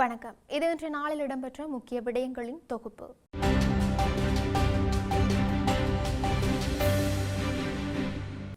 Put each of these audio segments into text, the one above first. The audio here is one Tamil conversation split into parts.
வணக்கம். இது இன்று நாளில் இடம்பெற்ற முக்கிய விடயங்களின் தொகுப்பு.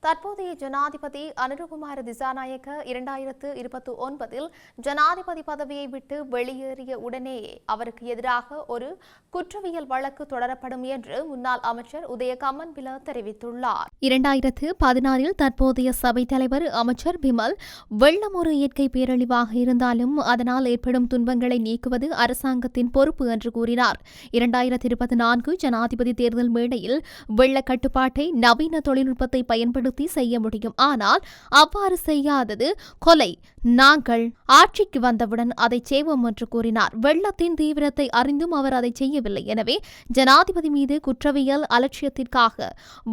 தற்போதைய ஜனாதிபதி அனுரகுமார திசாநாயக்க இரண்டாயிரத்து இருபத்தி ஒன்பதில் ஜனாதிபதி பதவியை விட்டு வெளியேறிய உடனேயே அவருக்கு எதிராக ஒரு குற்றவியல் வழக்கு தொடரப்படும் என்று முன்னாள் அமைச்சர் உதய கம்மன்பில தெரிவித்துள்ளார். இரண்டாயிரத்து பதினாறில் தற்போதைய சபைத் தலைவர் அமைச்சர் பிமல் வெள்ளம் ஒரு இயற்கை பேரழிவாக இருந்தாலும் அதனால் ஏற்படும் துன்பங்களை நீக்குவது அரசாங்கத்தின் பொறுப்பு என்று கூறினார். இரண்டாயிரத்து இருபத்தி நான்கு ஜனாதிபதி தேர்தல் மேடையில் வெள்ள கட்டுப்பாட்டை நவீன தொழில்நுட்பத்தை பயன்படுத்தி செய்ய முடியும். ஆனால் அவ்வாறு செய்யாதது கொலை. நாங்கள் ஆட்சிக்கு வந்தவுடன் அதை செய்வோம் என்று கூறினார். வெள்ளத்தின் தீவிரத்தை அறிந்தும் அவர் அதை செய்யவில்லை. எனவே ஜனாதிபதி மீது குற்றவியல் அலட்சியத்திற்காக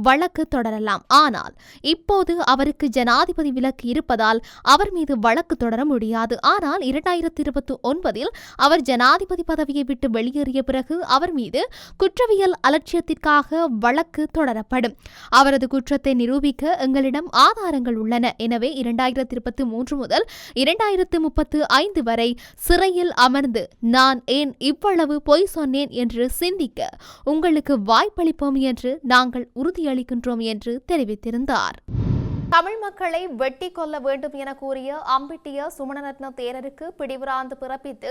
வழக்கு தொடரலாம். ஆனால் இப்போது அவருக்கு ஜனாதிபதி விலக்கு இருப்பதால் அவர் மீது வழக்கு தொடர முடியாது. ஆனால் இரண்டாயிரத்தி இருபத்தி ஒன்பதில் அவர் ஜனாதிபதி பதவியை விட்டு வெளியேறிய பிறகு அவர் மீது குற்றவியல் அலட்சியத்திற்காக வழக்கு தொடரப்படும். அவரது குற்றத்தை நிரூபிக்க எங்களிடம் ஆதாரங்கள் உள்ளன. எனவே இரண்டாயிரத்தி இருபத்தி மூன்று முதல் இரண்டாயிரத்து முப்பத்து ஐந்து வரை சிறையில் அமர்ந்து நான் ஏன் இவ்வளவு பொய் சொன்னேன் என்று சிந்திக்க உங்களுக்கு வாய்ப்பளிப்போம் என்று நாங்கள் உறுதியளிக்கின்றோம் என்று தெரிவித்திருந்தார். தமிழ் மக்களை வெட்டி கொள்ள வேண்டும் என கூறிய அம்பிட்டிய சுமணரத்ன தேரருக்கு பிடிவிராந்து பிறப்பித்து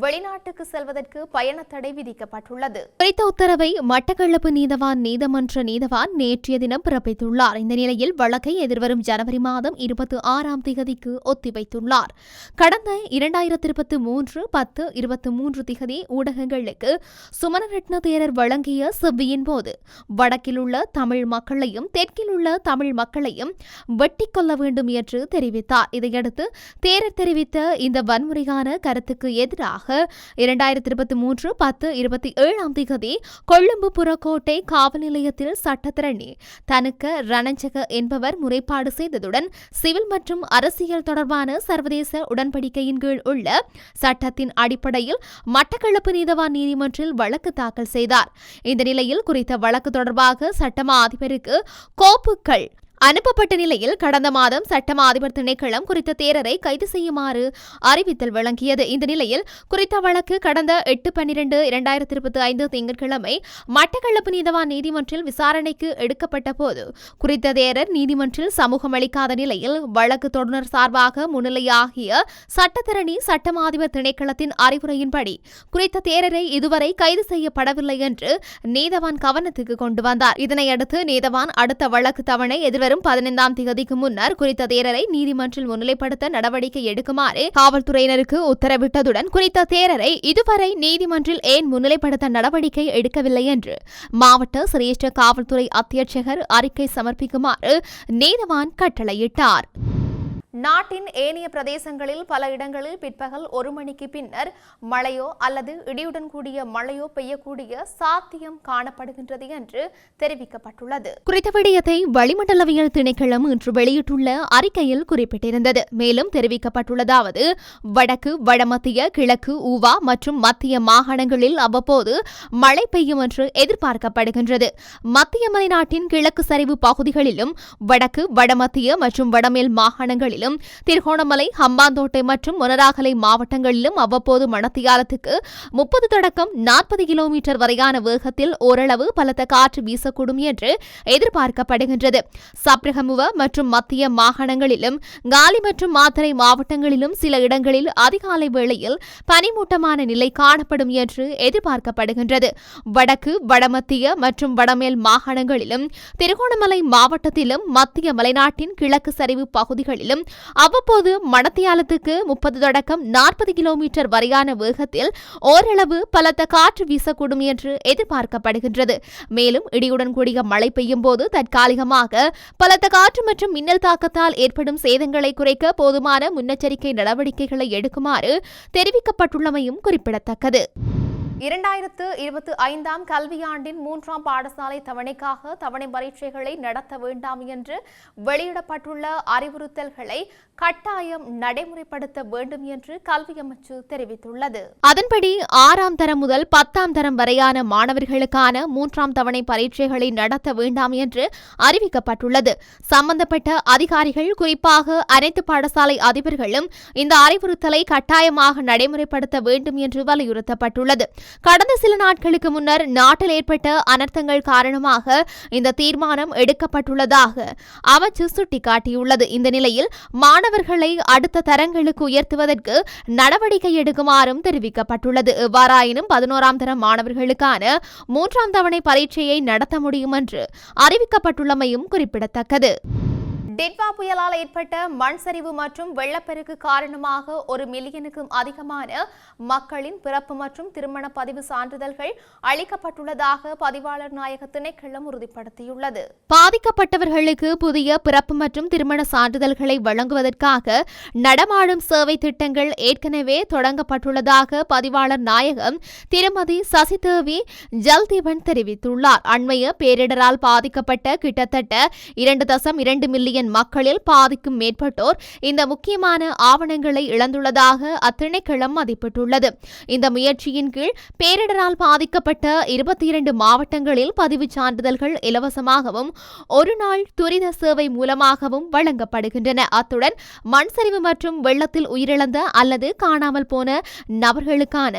வெளிநாட்டுக்கு செல்வதற்கு பயண தடை விதிக்கப்பட்டுள்ளது. குறித்த உத்தரவை மட்டக்களப்பு நீதவான் நீதமன்ற நீதவான் நேற்றைய தினம் பிறப்பித்துள்ளார். இந்த நிலையில் வழக்கை எதிர்வரும் ஜனவரி மாதம் இருபத்தி ஆறாம் திகதிக்கு ஒத்திவைத்துள்ளார். கடந்த இரண்டாயிரத்தி இருபத்தி மூன்று பத்து இருபத்தி மூன்று திகதி ஊடகங்களுக்கு சுமணரத்ன தேரர் வழங்கிய செவ்வியின் போது வடக்கில் உள்ள தமிழ் மக்களையும் தெற்கில் உள்ள தமிழ் மக்களையும் வெட்டிக் கொள்ள வேண்டும் என்று தெரிவித்தார். இதையடுத்து தேரர் தெரிவித்த இந்த வன்முறையான கருத்துக்கு எதிராக இரண்டாயிரத்தி இருபத்தி மூன்று பத்து இருபத்தி ஏழாம் திகதி கொழும்பு புறக்கோட்டை காவல் நிலையத்தில் சட்டத்திரணி தனுக்க ரணஞ்சக என்பவர் முறைப்பாடு செய்ததுடன் சிவில் மற்றும் அரசியல் தொடர்பான சர்வதேச உடன்படிக்கையின் கீழ் உள்ள சட்டத்தின் அடிப்படையில் மட்டக்களப்பு நீதவான் நீதிமன்றில் வழக்கு தாக்கல் செய்தார். இந்த நிலையில் குறித்த வழக்கு தொடர்பாக சட்டமா அதிபருக்கு கோப்புக்கள் அனுப்பப்பட்ட நிலையில் கடந்த மாதம் சட்டமா அதிபர் திணைக்களம் குறித்த தேரரை கைது செய்யுமாறு அறிவித்தல் வழங்கியது. இந்த நிலையில் குறித்த வழக்கு கடந்த எட்டு பன்னிரண்டு இரண்டாயிரத்தி இருபத்தி ஐந்து திங்கட்கிழமை மட்டக்களப்பு நீதவான் நீதிமன்றில் விசாரணைக்கு எடுக்கப்பட்ட போது குறித்த தேரர் நீதிமன்றில் சமூகம் அளிக்காத நிலையில் வழக்கு தொடுநர் சார்பாக முன்னிலையாகிய சட்டத்தரணி சட்டமாதிபர் திணைக்களத்தின் அறிவுரையின்படி குறித்த தேரரை இதுவரை கைது செய்யப்படவில்லை என்று நீதவான் கவனத்துக்கு கொண்டு வந்தார். இதனையடுத்து நீதவான் அடுத்த வழக்கு தவணை எதிர் எதிர்வரும் பதினைந்தாம் திகதிக்கு முன்னர் குறித்த தேரரை நீதிமன்றில் முன்னிலைப்படுத்த நடவடிக்கை எடுக்குமாறு காவல்துறையினருக்கு உத்தரவிட்டதுடன் குறித்த தேரரை இதுவரை நீதிமன்றில் ஏன் முன்னிலைப்படுத்த நடவடிக்கை எடுக்கவில்லை என்று மாவட்ட சிரேஷ்ட காவல்துறை அத்தியட்சகர் அறிக்கை சமர்ப்பிக்குமாறு நீதவான் கட்டளையிட்டார். நாட்டின் ஏனைய பிரதேசங்களில் பல இடங்களில் பிற்பகல் ஒரு மணிக்கு பின்னர் மழையோ அல்லது இடியுடன் கூடிய மழையோ பெய்யக்கூடிய சாத்தியம் காணப்படுகின்றது என்று தெரிவிக்கப்பட்டுள்ளது. குறித்த விடயத்தை வளிமண்டலவியல் திணைக்களம் இன்று வெளியிட்டுள்ள அறிக்கையில் குறிப்பிட்டிருந்தது. மேலும் தெரிவிக்கப்பட்டுள்ளதாவது வடக்கு வடமத்திய கிழக்கு ஊவா மற்றும் மத்திய மாகாணங்களில் அவ்வப்போது மழை பெய்யும் என்று எதிர்பார்க்கப்படுகின்றது. மத்திய மலைநாட்டின் கிழக்கு சரிவு பகுதிகளிலும் வடக்கு வடமத்திய மற்றும் வடமேல் மாகாணங்களிலும் திருகோணமலை ஹம்பாந்தோட்டை மற்றும் முனராகலை மாவட்டங்களிலும் அவ்வப்போது மணத்தியாலத்துக்கு முப்பது தொடக்கம் நாற்பது கிலோமீட்டர் வரையான வேகத்தில் ஓரளவு பலத்த காற்று வீசக்கூடும் என்று எதிர்பார்க்கப்படுகின்றது. சப்ரகமுவ மற்றும் மத்திய மாகாணங்களிலும் காலி மற்றும் மாத்தரை மாவட்டங்களிலும் சில இடங்களில் அதிகாலை வேளையில் பனிமூட்டமான நிலை காணப்படும் என்று எதிர்பார்க்கப்படுகின்றது. வடக்கு வடமத்திய மற்றும் வடமேல் மாகாணங்களிலும் திருகோணமலை மாவட்டத்திலும் மத்திய மலைநாட்டின் கிழக்கு சரிவு பகுதிகளிலும் அவ்வப்போது மணத்தியாலத்துக்கு முப்பது தொடக்கம் நாற்பது கிலோமீட்டர் வரையான வேகத்தில் ஓரளவு பலத்த காற்று வீசக்கூடும் என்று எதிர்பார்க்கப்படுகின்றது. மேலும் இடியுடன் கூடிய மழை பெய்யும் போது தற்காலிகமாக பலத்த காற்று மற்றும் மின்னல் தாக்கத்தால் ஏற்படும் சேதங்களை குறைக்க போதுமான முன்னெச்சரிக்கை நடவடிக்கைகளை எடுக்குமாறு தெரிவிக்கப்பட்டுள்ளமையும் குறிப்பிடத்தக்கது. இரண்டாயிரத்து இருபத்தி ஐந்தாம் கல்வியாண்டின் மூன்றாம் பாடசாலை தவணைக்காக தவணை பரீட்சைகளை நடத்த வேண்டாம் என்று வெளியிடப்பட்டுள்ள அறிவுறுத்தல்களை கட்டாயம் நடைமுறைப்படுத்த வேண்டும் என்று கல்வி அமைச்சு தெரிவித்துள்ளது. அதன்படி ஆறாம் தரம் முதல் பத்தாம் தரம் வரையான மாணவர்களுக்கான மூன்றாம் தவணை பரீட்சைகளை நடத்த வேண்டாம் என்று அறிவிக்கப்பட்டுள்ளது. சம்பந்தப்பட்ட அதிகாரிகள் குறிப்பாக அனைத்து பாடசாலை அதிபர்களும் இந்த அறிவுறுத்தலை கட்டாயமாக நடைமுறைப்படுத்த வேண்டும் என்று வலியுறுத்தப்பட்டுள்ளது. கடந்த சில நாட்களுக்கு முன்னர் நாட்டில் ஏற்பட்ட அனர்த்தங்கள் காரணமாக இந்த தீர்மானம் எடுக்கப்பட்டுள்ளதாக அமைச்சு சுட்டிக்காட்டியுள்ளது. இந்த நிலையில் மாணவர்களை அடுத்த தரங்களுக்கு உயர்த்துவதற்கு நடவடிக்கை எடுக்குமாறும் தெரிவிக்கப்பட்டுள்ளது. எவ்வாறாயினும் பதினோராம் தரம் மாணவர்களுக்கான மூன்றாம் தவணை பரீட்சையை நடத்த முடியும் என்று அறிவிக்கப்பட்டுள்ளமையும் குறிப்பிடத்தக்கது. டிட்வா புயலால் ஏற்பட்ட மண் சரிவு மற்றும் வெள்ளப்பெருக்கு காரணமாக ஒரு மில்லியனுக்கும் அதிகமான மக்களின் பிறப்பு மற்றும் திருமண பதிவு சான்றிதழ்கள் அளிக்கப்பட்டுள்ளதாக பதிவாளர் நாயக திணைக்களம் உறுதிப்படுத்தியுள்ளது. பாதிக்கப்பட்டவர்களுக்கு புதிய பிறப்பு மற்றும் திருமண சான்றிதழ்களை வழங்குவதற்காக நடமாடும் சேவை திட்டங்கள் ஏற்கனவே தொடங்கப்பட்டுள்ளதாக பதிவாளர் நாயகம் திருமதி சசிதேவி ஜல்தீவன் தெரிவித்துள்ளார். அண்மைய பேரிடரால் பாதிக்கப்பட்ட கிட்டத்தட்ட இரண்டு தசம் இரண்டு மில்லியன் மில்லியன் மக்களில் பாதிக்கும் மேற்பட்டோர் இந்த முக்கியமான ஆவணங்களை இழந்துள்ளதாக அத்திணைக்களம் மதிப்பிட்டுள்ளது. இந்த முயற்சியின் கீழ் பேரிடரால் பாதிக்கப்பட்ட இருபத்தி இரண்டு மாவட்டங்களில் பதிவுச் சான்றிதழ்கள் இலவசமாகவும் ஒரு நாள் துரித சேவை மூலமாகவும் வழங்கப்படுகின்றன. அத்துடன் மண் சரிவு மற்றும் வெள்ளத்தில் உயிரிழந்த அல்லது காணாமல் போன நபர்களுக்கான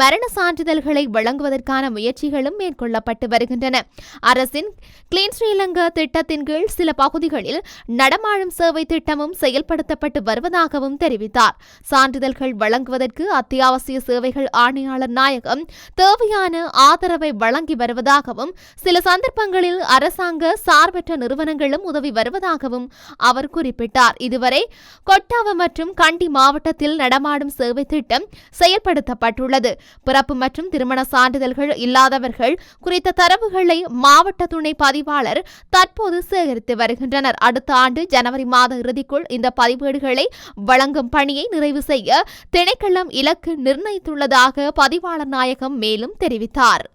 மரண சான்றிதழ்களை வழங்குவதற்கான முயற்சிகளும் மேற்கொள்ளப்பட்டு வருகின்றன. அரசின் கிளீன் ஸ்ரீலங்கா திட்டத்தின் கீழ் சில பகுதிகளில் நடமாடும் சேவை திட்டமும் செயல்படுத்தப்பட்டு வருவதாகவும் தெரிவித்தார். சான்றிதழ்கள் வழங்குவதற்கு அத்தியாவசிய சேவைகள் ஆணையாளர் நாயகம் தேவையான ஆதரவை வழங்கி வருவதாகவும் சில சந்தர்ப்பங்களில் அரசாங்க சார்பற்ற நிறுவனங்களும் உதவி வருவதாகவும் அவர் குறிப்பிட்டார். இதுவரை கொட்டாவ மற்றும் கண்டி மாவட்டத்தில் நடமாடும் சேவை திட்டம் செயல்படுத்தப்பட்டுள்ளது. பிறப்பு மற்றும் திருமண சான்றிதழ்கள் இல்லாதவர்கள் குறித்த தரவுகளை மாவட்ட துணை பதிவாளர் தற்போது சேகரித்து வருகின்றனர். அடுத்த ஆண்டு ஜனவரி மாத இறுதிக்குள் இந்த பதிவேடுகளை வழங்கும் பணியை நிறைவு செய்ய திணைக்களம் இலக்கு நிர்ணயித்துள்ளதாக பதிவாளர் நாயகம் மேலும் தெரிவித்தார்.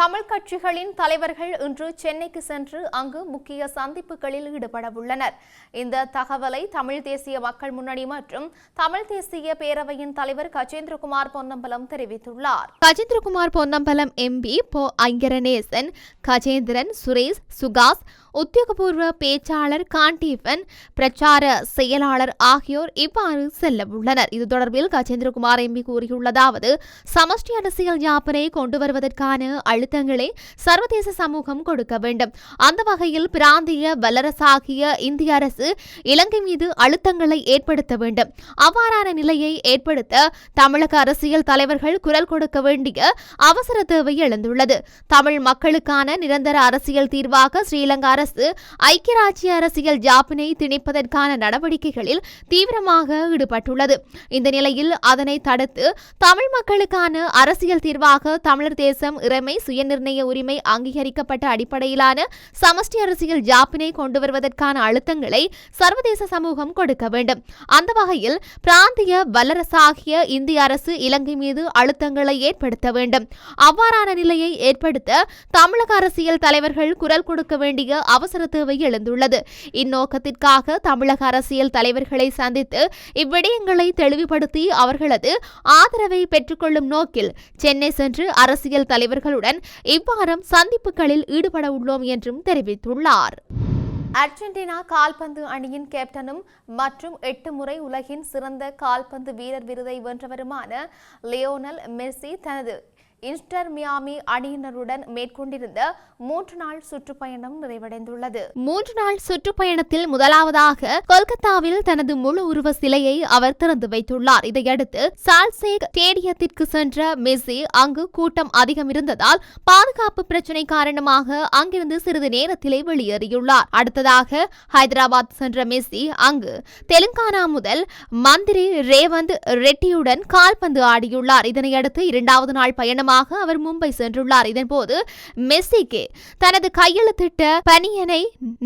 தமிழ் கட்சிகளின் தலைவர்கள் இன்று சென்னைக்கு சென்று அங்கு முக்கிய சந்திப்புகளில் ஈடுபட உள்ளனர் இந்த தகவலை தமிழ் தேசிய மக்கள் முன்னணி மற்றும் தமிழ் தேசிய பேரவையின் தலைவர் கஜேந்திரகுமார் பொன்னம்பலம் தெரிவித்துள்ளார். கஜேந்திரகுமார் பொன்னம்பலம் எம்பி பொ ஐங்கரநேசன் கஜேந்திரன் சுரேஷ் சுகாஸ் உத்தியோகபூர்வ பேச்சாளர் கான்டீபன் பிரச்சார செயலாளர் ஆகியோர் இவ்வாறு செல்ல உள்ளனர் இது தொடர்பில் கஜேந்திரகுமார் எம்பி கூறியுள்ளதாவது சமஷ்டி அரசியல் யாப்பனை கொண்டு வருவதற்கான அழுத்தங்களை சர்வதேச சமூகம் கொடுக்க வேண்டும். அந்த வகையில் பிராந்திய வல்லரசாகிய இந்திய அரசு இலங்கை மீது அழுத்தங்களை ஏற்படுத்த வேண்டும். அவ்வாறான நிலையை ஏற்படுத்த தமிழக அரசியல் தலைவர்கள் குரல் கொடுக்க வேண்டிய அவசர தேவை எழுந்துள்ளது. தமிழ் மக்களுக்கான நிரந்தர அரசியல் தீர்வாக ஸ்ரீலங்கா அரசு ஐக்கிய ராஜ்ய அரசியல் ஜாப்பினை திணிப்பதற்கான நடவடிக்கைகளில் தீவிரமாக ஈடுபட்டுள்ளது. இந்த நிலையில் அதனை தடுத்து தமிழ் மக்களுக்கான அரசியல் தீர்வாக தமிழர் தேசம் இறைமை சுயநிர்ணய உரிமை அங்கீகரிக்கப்பட்ட அடிப்படையிலான சமஷ்டி அரசியல் ஜாப்பினை கொண்டு வருவதற்கான அழுத்தங்களை சர்வதேச சமூகம் கொடுக்க வேண்டும். அந்த வகையில் பிராந்திய வல்லரசாகிய இந்திய அரசு இலங்கை மீது அழுத்தங்களை ஏற்படுத்த வேண்டும். அவ்வாறான நிலையை ஏற்படுத்த தமிழக அரசியல் தலைவர்கள் குரல் கொடுக்க வேண்டிய அவசர தேவை எழுந்துள்ளது. இந்நோக்கத்திற்காக தமிழக அரசியல் தலைவர்களை சந்தித்து இவ்விடயங்களை தெளிவுபடுத்தி அவர்களது ஆதரவை பெற்றுக்கொள்ளும் நோக்கில் சென்னை சென்று அரசியல் தலைவர்களுடன் இவ்வாரம் சந்திப்புகளில் ஈடுபட உள்ளோம் என்றும் தெரிவித்துள்ளார். அர்ஜென்டினா கால்பந்து அணியின் கேப்டனும் மற்றும் எட்டு முறை உலகின் சிறந்த கால்பந்து வீரர் விருதை வென்றவருமான லியோனல் மெஸ்ஸி தனது இன்ஸ்டர் மியாமி அணியினருடன் மேற்கொண்டிருந்த மூன்று நாள் சுற்றுப்பயணம் நிறைவடைந்துள்ளது. மூன்று நாள் சுற்றுப்பயணத்தில் முதலாவதாக கொல்கத்தாவில் தனது முழு உருவ சிலையை அவர் திறந்து வைத்துள்ளார். இதையடுத்து சால்சேக் ஸ்டேடியத்திற்கு சென்ற மெஸ்ஸி அங்கு கூட்டம் அதிகம் இருந்ததால் பாதுகாப்பு பிரச்சினை காரணமாக அங்கிருந்து சிறிது நேரத்திலே வெளியேறியுள்ளார். அடுத்ததாக ஹைதராபாத் சென்ற மெஸ்ஸி அங்கு தெலுங்கானா முதல் மந்திரி ரேவந்த் ரெட்டியுடன் கால்பந்து ஆடியுள்ளார். இதனையடுத்து இரண்டாவது நாள் பயணமாக காரணமாக அவர் மும்பை சென்றுள்ளார். இதன்போது மெஸ்ஸிக்கு தனது கையெழுத்திட்ட பணியனை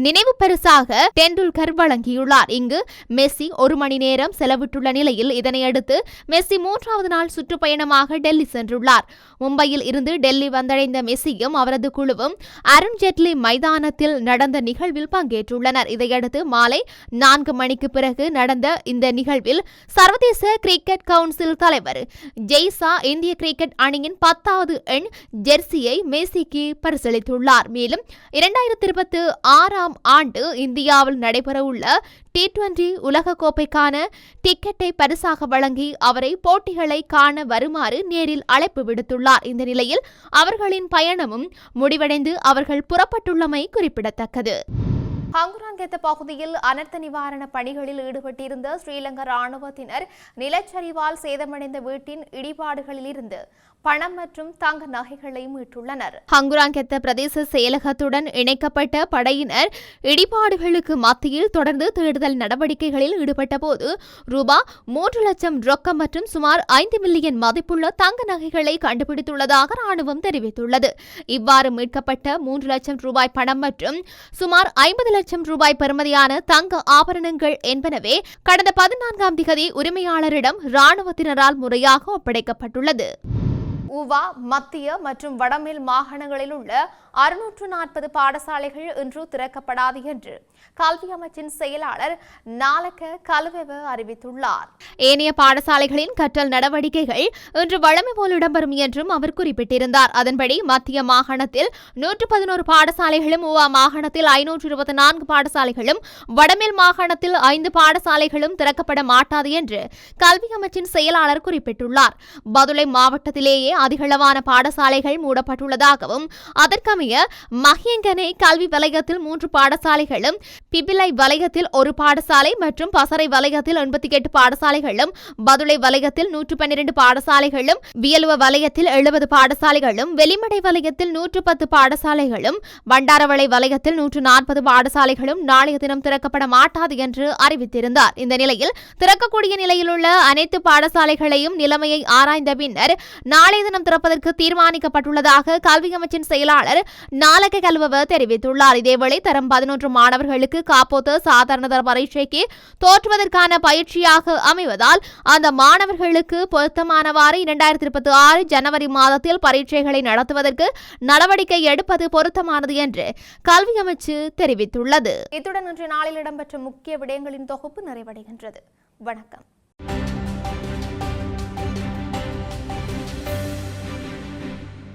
நினைவு பரிசாக டெண்டுல்கர் வழங்கியுள்ளார். இங்கு மெஸ்ஸி ஒரு மணி நேரம் செலவிட்டுள்ள நிலையில் இதனையடுத்து மெஸ்ஸி மூன்றாவது நாள் சுற்றுப்பயணமாக டெல்லி சென்றுள்ளார். மும்பையில் இருந்து டெல்லி வந்தடைந்த மெஸ்ஸியும் அவரது குழுவும் அருண் ஜெட்லி மைதானத்தில் நடந்த நிகழ்வில் பங்கேற்றுள்ளனர். இதையடுத்து மாலை நான்கு மணிக்கு பிறகு நடந்த இந்த நிகழ்வில் சர்வதேச கிரிக்கெட் கவுன்சில் தலைவர் ஜெய்சா இந்திய கிரிக்கெட் அணியின் பத்தாவது எண் ஜெர்சியை மேசிக்கு பரிசளித்துள்ளார். மேலும் இரண்டாயிரத்தி இருபத்தி ஆறாம் ஆண்டு இந்தியாவில் நடைபெறவுள்ள டி டுவெண்டி உலகக்கோப்பைக்கான டிக்கெட்டை பரிசாக வழங்கி அவரை போட்டிகளை காண வருமாறு நேரில் அழைப்பு விடுத்துள்ளார். இந்த நிலையில் அவர்களின் பயணமும் முடிவடைந்து அவர்கள் புறப்பட்டுள்ளமை குறிப்பிடத்தக்கது. ஹங்குராங்கெத்த பகுதியில் அனர்த்த நிவாரண பணிகளில் ஈடுபட்டிருந்த ஸ்ரீலங்கா ராணுவத்தினர் நிலச்சரிவால் சேதமடைந்த வீட்டின் இடிபாடுகளிலிருந்து பணம் மற்றும் தங்க நகைகளை மீட்டுள்ளனர். ஹங்குராங்கெத்த பிரதேச செயலகத்துடன் இணைக்கப்பட்ட படையினர் இடிபாடுகளுக்கு மத்தியில் தொடர்ந்து தேடுதல் நடவடிக்கைகளில் ஈடுபட்ட போது ரூபா மூன்று லட்சம் ரொக்கம் மற்றும் சுமார் ஐந்து மில்லியன் மதிப்புள்ள தங்க நகைகளை கண்டுபிடித்துள்ளதாக ராணுவம் தெரிவித்துள்ளது. இவ்வாறு மீட்கப்பட்ட மூன்று லட்சம் ரூபாய் பணம் மற்றும் சுமார் ஐம்பது லட்சம் ரூபாய் பெறுமதியான தங்க ஆபரணங்கள் என்பனவே கடந்த பதினான்காம் திகதி உரிமையாளரிடம் ராணுவத்தினரால் முறையாக ஒப்படைக்கப்பட்டுள்ளது. உவா மத்திய மற்றும் வடமேல் மாகாணங்களில் உள்ள அறுநூற்று நாற்பது பாடசாலைகள் இன்று திறக்கப்படாது என்று கல்வி அமைச்சின் செயலாளர் நாலக்க கல்வெவ அறிவித்துள்ளார். ஏனைய பாடசாலைகளின் கற்றல் நடவடிக்கைகள் இன்று வழமை போல் இடம்பெறும் என்றும் அவர் குறிப்பிட்டிருந்தார். அதன்படி மத்திய மாகாணத்தில் நூற்று பதினோரு பாடசாலைகளும் உவா மாகாணத்தில் ஐநூற்று இருபத்தி நான்கு பாடசாலைகளும் வடமேல் மாகாணத்தில் ஐந்து பாடசாலைகளும் திறக்கப்பட மாட்டாது என்று கல்வி அமைச்சின் செயலாளர் குறிப்பிட்டுள்ளார். பதுளை மாவட்டத்திலேயே அதிகளவான பாடசாலைகள் மூடப்பட்டுள்ளதாகவும் அதற்கமைய மஹியங்கனை கல்வி வலயத்தில் மூன்று பாடசாலைகளும் பிபிலை வலயத்தில் ஒரு பாடசாலை மற்றும் பசறை வலயத்தில் எண்பத்தி எட்டு பாடசாலைகளும் பதுளை வலயத்தில் நூற்று பன்னிரண்டு பாடசாலைகளும் வியலுவ வலயத்தில் எழுபது பாடசாலைகளும் வெளிமடை வலயத்தில் நூற்று பத்து பாடசாலைகளும் வண்டாரவளை வலயத்தில் நூற்று நாற்பது பாடசாலைகளும் நாளைய தினம் திறக்கப்பட மாட்டாது என்று அறிவித்திருந்தார். இந்த நிலையில் திறக்கக்கூடிய நிலையில் உள்ள அனைத்து பாடசாலைகளையும் நிலைமையை ஆராய்ந்த பின்னர் நாளைய தினம் திறப்பதற்கு தீர்மானிக்கப்பட்டுள்ளதாக கல்வி அமைச்சின் செயலாளர் நாலக கல்வவ தெரிவித்துள்ளார். இதேவேளை தரம் பதினொன்று மாணவர்களுக்கு காப்போத்து சாதாரண தர பரீட்சைக்கு தோற்றுவதற்கான பயிற்சியாக அமைவதால் அந்த மாணவர்களுக்கு பொருத்தமானவாறு இரண்டாயிரத்தி இருபத்தி ஆறு ஜனவரி மாதத்தில் பரீட்சைகளை நடத்துவதற்கு நடவடிக்கை எடுப்பது பொருத்தமானது என்று கல்வி அமைச்சு தெரிவித்துள்ளது. இத்துடன் இன்று நாளில் இடம்பெற்ற முக்கிய விடயங்களின் தொகுப்பு நிறைவடைகின்றது. வணக்கம்.